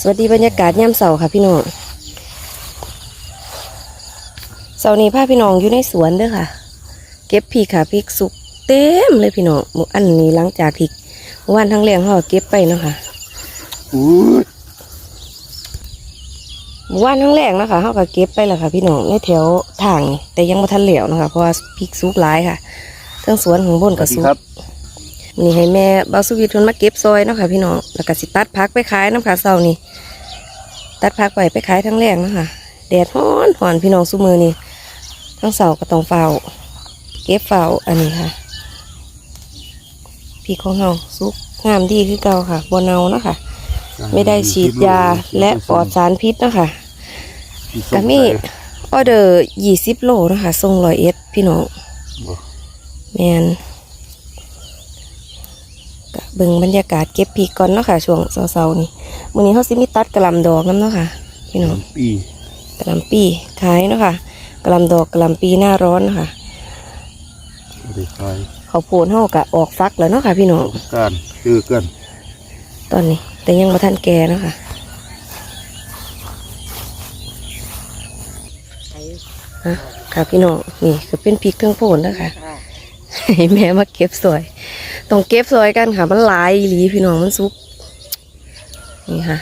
สวัสดีบรรยากาศย่ำเสาค่ะพี่น้องเสานี้พาพี่น้องอยู่ในสวนเด้อค่ะ เก็บพริกค่ะพริกสุกเต็มเลยพี่น้องหมูอันนี้หลังจากที่เมื่อวานทั้งแรงเขาเก็บไปเนาะค่ะอู้ยเมื่อวานทั้งแรงเนาะคะเขาก็เก็บไปแล้วค่ะ พี่น้องในแถวทางแต่ยังไม่ทันเหลวนะคะเพราะว่าพริกสุกหลายค่ะทั้งสวนของบนสก็วัสดีสุกครับ นี่ให้แม่บาวสุวิทย์เพิ่นมาเก็บซอยเนาะค่ะพี่น้องแล้วก็สิตัดพักไปขายน้ำขาเสานี่ตัดพักไปไปขายทั้งแรงเนาะค่ะแดดฮ้อนหอนพี่น้องสุมือนี่ทั้งเสาก็ต้องเฝ้าเก็บเฝ้าอันนี้ค่ะพี่ของเฮาสุกงามดีคือเก่าค่ะบนเนาเนาะค่ะไม่ได้ฉีดยาและปลอดสารพิษเนาะค่ะก็มีออเดอร์ยี่สิบโลเนาะค่ะส่งร้อยเอ็ดพี่น้องแมน ก็เบิ่งบรรยากาศเก็บพริกก่อนเนาะค่ะช่วงเสาร์ๆนี่มื้อนี้เขาสิมีตัดกระหลำดอกน้ำเนาะค่ะพี่น้องปีกระหลำปีขายเนาะค่ะกระหลำดอกกระหลำปีหน้าร้อนเนาะค่ะบริคายเขาวโพนเฮากะออกฟักแล้วเนาะค่ะ พี่น้องการคือกันตอนนี้ แต่ยังบ่ทันแก่เนาะค่ะฮะค่ะพี่น้องนี่ก็เป็นพริกเครื่องโพนนะคะให้แม่มาเก็บสวย ต้องเก็บสวยกันค่ะ มันหลายหลีพี่น้องมันสุก นี่ค่ะ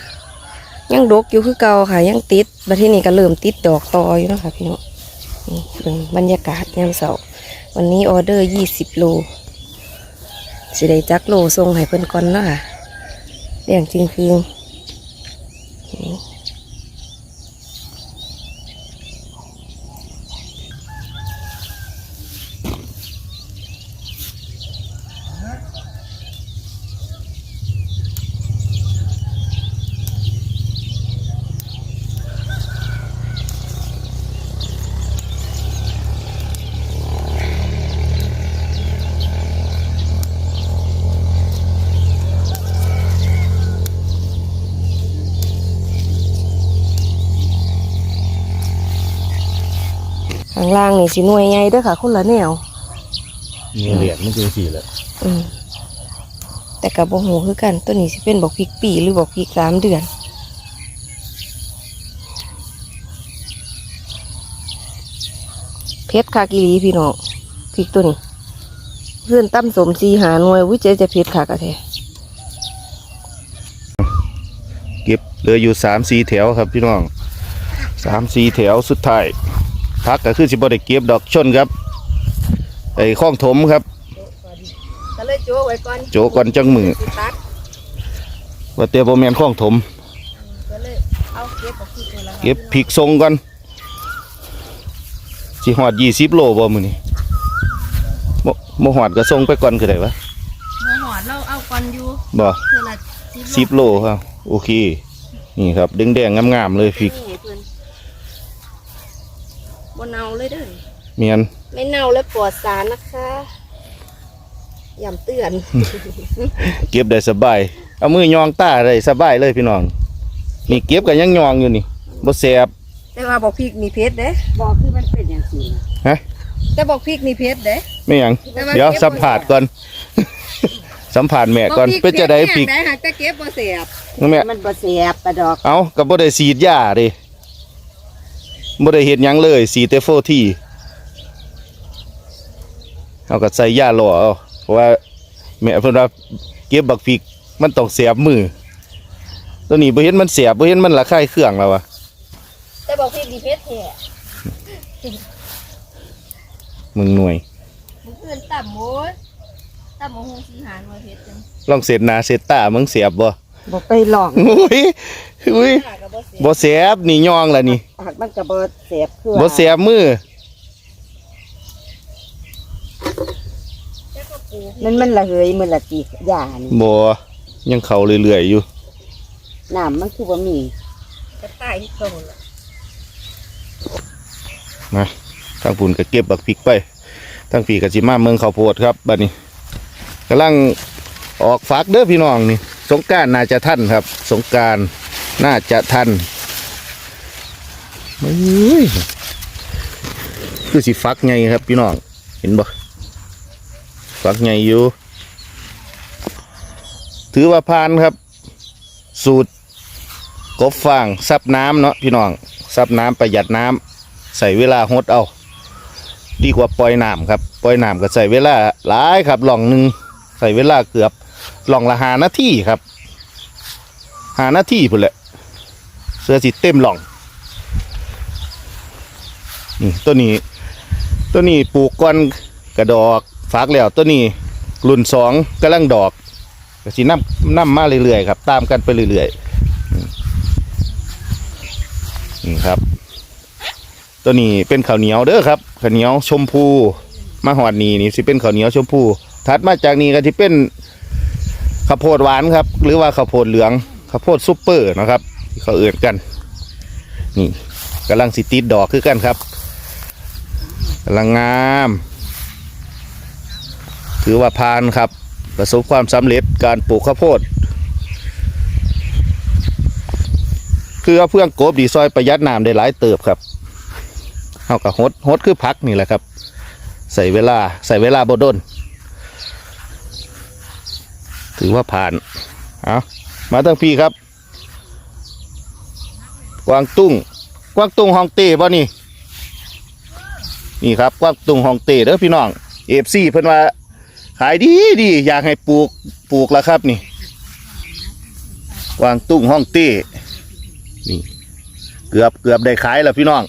ยังดกอยู่คือเก่าค่ะ ยังติดบัดทีนี้ก็เริ่มติดดอกตออยู่นะคะพี่น้องนี่เป็นบรรยากาศยามเสาร์วันนี้ออเดอร์ยี่สิบโลสิได้จักโลส่งให้เพิ่นก่อนนาะค่ะเรื่องจริงคือ ข้างล่างนี่สิหน่วยใหญ่เด้วยค่ะ คนละแนวนี่เหรียญมันคือสี่แหละอืมแต่กับบ่หูคือกันตัวนี้สิเป็นบอกพริกปีหรือบอกพริกสามเดือน เพชรคากิลีพี่น้องพริกตัวนี้เพื่อนตั้มสมซีหาหน่วยวิจัยจะเพชรคากะแทเก็บเหลืออยู่สามสี่แถวครับพี่น้องสามสี่แถวสุดท้าย พักก็คือสิบ่ได้เก็บดอกชนครับไอ้ข้องถมครับก็เลยโจ้ไว้ก่อนโจก่อนจังมือสิตัดว่าเตียบ่แม่นข้องถมก็เลยเอาเก็บบอกพริกนี่ละเก็บพริกทรงก่อนสิหอดยี่สิบโลบ่มื้อนี้บ่บ่หอดก็ส่งไปก่อนคือได้วะบ่หอดเราเอาก่อนอยู่บ่เท่าละสิบโลครับโอเค นี่ครับแดงๆงามๆเลยพริก นี่เพิ่นบ่เน่าเลยเด้อเมียนไม่เน่าและปลอดสารนะคะย้ำเตือน เก็บได้สบาย เอามือยองตาได้สบายเลยพี่น้อง นี่เก็บกันยังยองอยู่นี่บ่แสบแต่ว่าบอกพริกมีเพชรเด้ บอกคือมันเป็นอย่างนี้นะฮะแต่บอกพริกมีเพชรเด้ไม่หยังแต่ว่าเดี๋ยวเก็บบ่สัมผัสก่อน สัมผัสแม่ก่อนบอกพริเป็นจะได้พริกได้หากแต่เก็บบ่เสียบแม่มันบ่เสียบปลาดอก เอาก็บ่ได้สีดยาเดิ บ่ได้เฮ็ดหยังเลยสีแต่โฟที่เอาก็ใส่ยาหล่อเอาเพราะว่าแม่เพิ่นว่าเก็บบักพริกมันต้องเสียบมือตัวนี้บ่เห็นมันเสียบบ่เห็นมันระคายเครื่องแล้ววะแต่บอกพริกมีเพชรแท้มึงหน่วยมึงเอื่นต่ำโว้ยต่ำโมโหสีหาหน่วยเพชรจังลองเสร็จหนาเสร็จตามึงเสียบบ่ บ่ไปลองอุ้ยอุ้ยหากับบ่เสียบบ่เสียบนี่ย่องละนี่หากมันก็บ่เสียบคือบ่เสียบมือแต่ก็ปลูกมันมันระเหยมันละตียานี่บ่ยังเข้าเรื่อยๆอยู่น้ำมันคือบ่มีกระต่ายที่ตรงละมาทางปุ่นก็เก็บบักพริกไปทางพี่ก็สิมาเมืองข้าวโพดครับบัดนี้กำลังออกฝากเด้อพี่น้องนี่ สงการน่าจะทันครับ สงการน่าจะทันเฮ้ยคือสิฟักไงครับพี่น้องเห็นบ่ฟักไงอยู่ถือว่าผ่านครับ สูตรกบฟางซับน้ำเนาะพี่น้องซับน้ำประหยัดน้ำใส่เวลาหดเอา ดีกว่าปล่อยน้ำครับ ปล่อยน้ำก็ใส่เวลาหลายครับหล่องหนึ่งใส่เวลาเกือบ หล่องละหานาที่ครับ หานาทีพุ่นแหละเสื้อสีเต็มหล่องนี่ตัวนี้ ตัวนี้ปลูกก้อนกระดอกฝากแล้วตัวนี้รุ่นสองกำลังดอกก็สิน้ำน้ำมาเรื่อยๆครับ ตามกันไปเรื่อยๆนี่นี่ครับ ตัวนี้เป็นข้าวเหนียวเด้อครับข้าวเหนียวชมพูมาหอดนี้นี่สิเป็นข้าวเหนียวชมพูถัดมาจากนี้ก็ที่เป็น ข้าวโพดหวานครับ หรือว่าข้าวโพดเหลืองข้าวโพดซุปเปอร์นะครับที่เขาเอื่นกัน นี่กำลังสิติดดอกคือกันครับกำลังงาม ถือว่าพานครับ ประสบความสำเร็จการปลูกข้าวโพด คือเอาเพื่องกบดีซอยประหยัดน้ำได้หลายเติบครับเอากับฮดฮดคือพักนี่แหละครับ ใส่เวลาใส่เวลาบดน ถือว่าผ่านเอามาตั้งพี่ครับ กวางตุ้ง กวางตุ้งฮองเต้ป่นี่ นี่ครับกวางตุ้งฮองเต้เด้อพี่น้องเอฟซีเพิ่นว่าขายดีดีอยากให้ปลูกปลูกแล้วครับนี่ กวางตุ้งฮองเต้นี่เกือบเกือบได้ขายแล้วพี่น้อง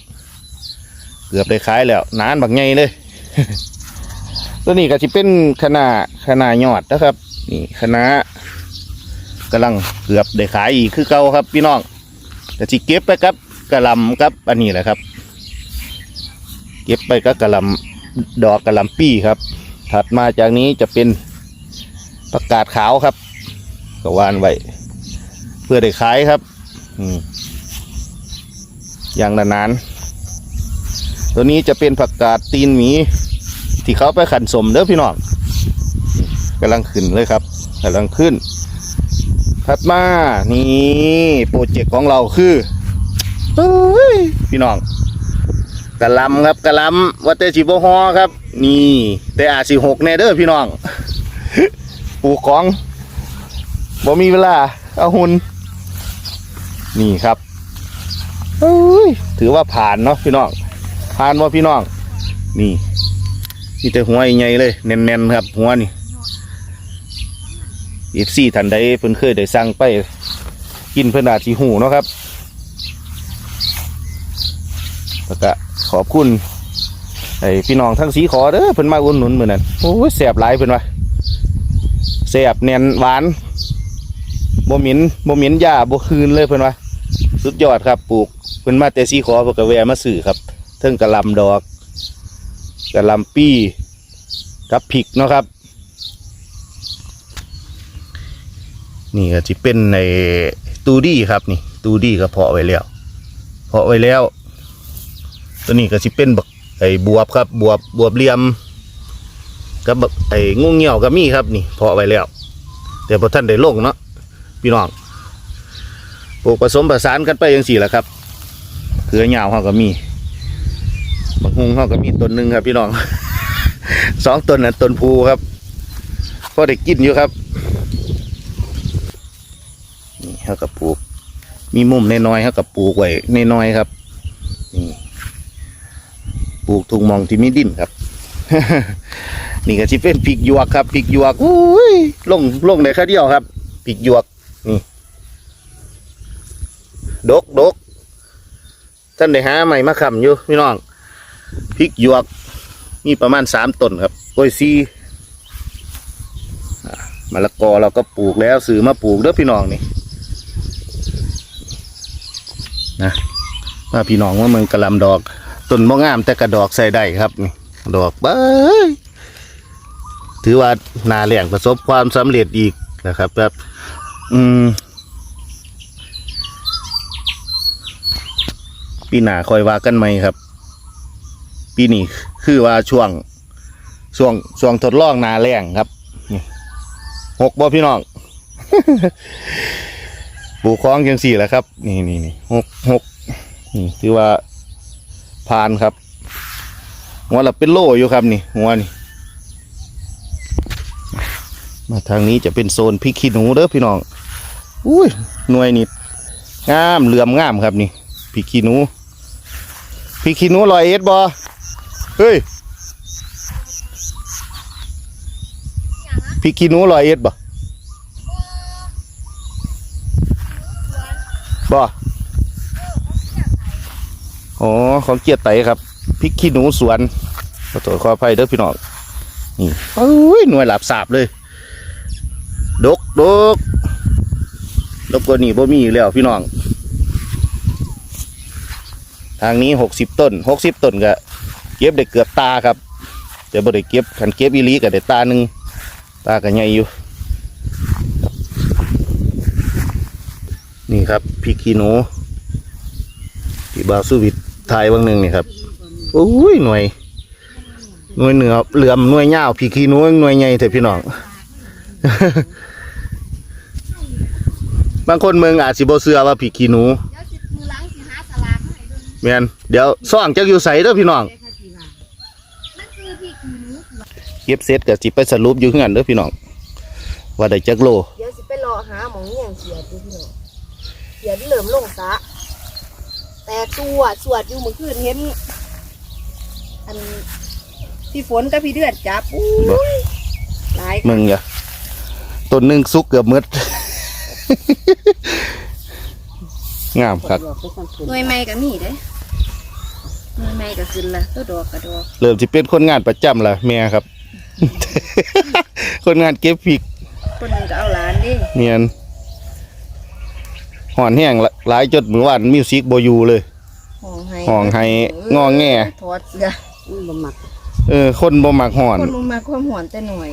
เกือบได้ขายแล้วนานบักไงเลยตัวนี้ก็จะเป็นคณะคณะยอดนะครับ นี่คณะกำลังเกือบได้ขายอีกคือเก่าครับ พี่น้องก็จะเก็บไปกับกระลำกับอันนี้แหละครับ เก็บไปกับกระลำดอกกระลำปี้ครับ ถัดมาจากนี้จะเป็นประกาศขาวครับก็วานไว้เพื่อได้ขายครับอืมอย่างนานๆตัวนี้จะเป็นผักกาดตีนหมี ที่เขาไปขันสมเด้อพี่น้อง กำลังขึ้นเลยครับกำลังขึ้น ถัดมานี่โปรเจกต์ของเราคือเอ้ยพี่น้องกะลำครับกะลำวัดเตจิโบฮอครับ นี่ แต่อาสิหกแน่เด้อพี่น้องปลูกของบ่มีเวลา เอาหุนนี่ครับเอ้ยถือว่าผ่านเนาะพี่น้อง ผ่านว่าพี่น้อง นี่มีแต่หัวใหญ่เลยแน่นๆครับ หัวนี่ เอฟซี่ทันใดเพิ่นเคยได้สั่งไป กินเพิ่นอาจสิหูเนาะครับแล้วก็ขอบคุณไอ้พี่น้องทั้งสีขอเด้อเพิ่นมาอุ่นหนุนเหมือนนั้นโอ้ยแสบหลายเพิ่นว่าแสบแน่นหวานบ่หม็นบ่หม็นยาบ่คืนเลยเพิ่นว่าสุดยอดครับปลูกเพิ่นมาแต่สีขอเพิ่นก็แวะมาซื้อครับเทิงกะลำดอกกะลำปี้กับพริกเนาะครับ นี่ก็จะเป็นในตูดี้ครับนี่ ตูดี้ก็เพาะไว้แล้วเพาะไว้แล้ว ตัวนี้ก็จะเป็นบักไอ้บวบครับบวบบวบเหลี่ยมกับบักไอ้งูเงี้ยวก็มีครับนี่เพาะไว้แล้ว แต่พอท่านได้ลงเนาะพี่น้องปลูกผสมผสานกันไปยังสี่แหละครับเขือเหยาวเขาก็มีบางฮุงเขาก็มีต้นหนึ่งครับ พี่น้องสองต้นนั้นต้นภูครับพอได้กินอยู่ครับ นี่ เขาก็ปลูก มีมุมน้อยๆเขาก็ปลูกไว้น้อยๆครับนี่ปลูกทุงมองที่มีดินครับ นี่ก็สิเป็นพริกหยวกครับพริกหยวกอุ้ยลงลงได้แค่เดียวครับพริกหยวกนี่ดกดกท่านได้หาใหม่มาคำอยู่พี่น้องพริกหยวกมีประมาณสามต้นครับโอ้ยซีมะละกอเราก็ปลูกแล้วซื้อมาปลูกเด้อพี่น้องนี่ นะมาพี่น้องว่าเมืองกระลำดอกต้นมะงามแต่กระดอกใส่ได้ครับนี่ดอกเบ้ยถือว่านาแหล่งประสบความสำเร็จอีกนะครับแบบอืมปีหนาคอยว่ากันไหมครับ ปีนี้คือว่าช่วงช่วงช่วงทดลองนาแรงครับนี่หกบ่พี่น้อง ปลูกคล้องยังสี่แหละครับ นี่นี่นี่หกหกนี่ถือว่าผ่านครับหัวเราเป็นโล่อยู่ครับนี่หัวนี่มาทางนี้จะเป็นโซนพริกขี้หนูเด้อพี่น้องอุ้ยหน่วยนี่งามเหลื่อมงามครับนี่พริกขี้หนูพริกขี้หนูลอยเอ็ดบอเฮ้ยพริกขี้หนูลอยเอ็ดบ่ บ่อ๋อของเกียรติไตครับพริกขี้หนูสวนขอโทษขออภัยเด้อพี่น้องนี่โอ้ยหน่วยหลับสาบเลย ดกดกดกกว่านี้บ่มีอีกแล้วพี่น้อง ทางนี้หกสิบต้นหกสิบต้นก็เก็บได้เกือบตาครับแต่บ่ได้เก็บขันเก็บอีลีก็ได้ตาหนึ่งตาก็ใหญ่อยู่ นี่ครับพริกขี้หนูที่บาสุวิทไทยบางหนึ่งนี่ครับโอ้ยหน่วยหน่วยเหนือเหลื่อมหน่วยยาพริกขี้หนูหน่วยใหญ่เถอะพี่น้องบางคนเมืองอาจสิบเชื่อว่าพริกขี้หนูเดี๋ยนเดี๋ยวซ่องจักอยู่ใสเด้อพี่น้องนั่นคือพี่ขี้หนูเก็บเสร็จก็สิไปสรุปอยู่เฮือนเด้อพี่น้องว่าได้จักโลเดี๋ยวสิไปรอหาหมองเงี้ยเสียดูพี่น้อง เสียดเหลิมลงซะแต่ตัวสวดอยู่เมื่อคืนเห็น อันพี่ฝนกับพี่เดือดจับอุ้ยหลายมึงอย่าต้นหนึงสุกเกือบหมดงามครับดอกไปสั่งคืนหน่วยไม้ก็มีเด้หน่วยไม้ก็ขึ้นละตัวดอกกระดอกเริ่มสิเป็นคนงานประจำละแม่ครับ คนงานเก็บพริกคนหนึงก็เอาหลานดิเมียน ห่อนแห้งละหลายจดมือวานมิวสิกบอยู่เลยห้องให้ห้องให้งอแงถอดเสื้อมันบ่มักเออ คนบ่มักห่อน คนลงมาความหวนแต่หน่อย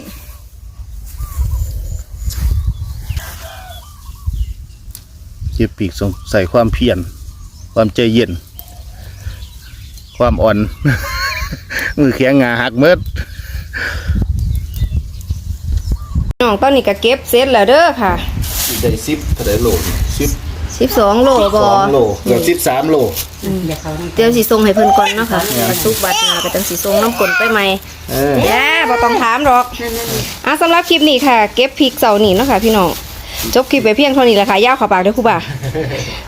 เก็บพริกสงใส่ความเพียรความใจเย็น ความอ่อน มือแข็งงาหักเมิดน้องตอนนี้ก็เก็บเสร็จแล้วเด้อค่ะได้สิบเท่าไรโลสิบ สิบสองโลบสอองโลเกือบสิบสามโลเดี๋ยวเขานี่เดี๋ยวสีทรงให้เพิ่นก่อนเนาะค่ะกระซุกบัตรมาก็จังสีทรงน้ำกลนไปใหม่เออ แย่บ่ต้องถามหรอกอะสำหรับคลิปนี้ค่ะ เก็บพริกเสาร์นี้เนาะค่ะพี่น้อง จบคลิปไปเพียงเท่านี้แหละค่ะยาวเขอปากเด้อครูบ่า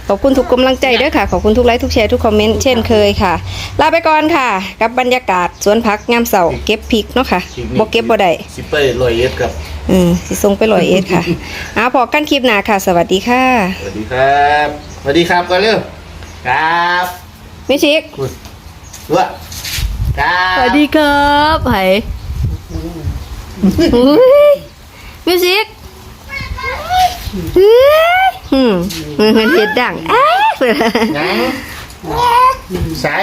ขอบคุณทุกกำลังใจเด้อค่ะ ขอบคุณทุกไลค์ทุกแชร์ทุกคอมเมนต์เช่นเคยค่ะ ลาไปก่อนค่ะ กับบรรยากาศสวนพักงามเสาร์เก็บพริกเนาะค่ะบ่เก็บบ่ได้สิไปลอยเอ็ดครับอืมสิส่งไปลอยเอ็ดค่ะอะพอกันคลิปหน้าค่ะ สวัสดีค่ะ สวัสดีครับสวัสดีครับก่อนเร็วครับมิชิกด้วยครับสวัสดีครับไผ่มิวสิก เฮ้ยอืมมันเห็ดดังอ้ายังใส่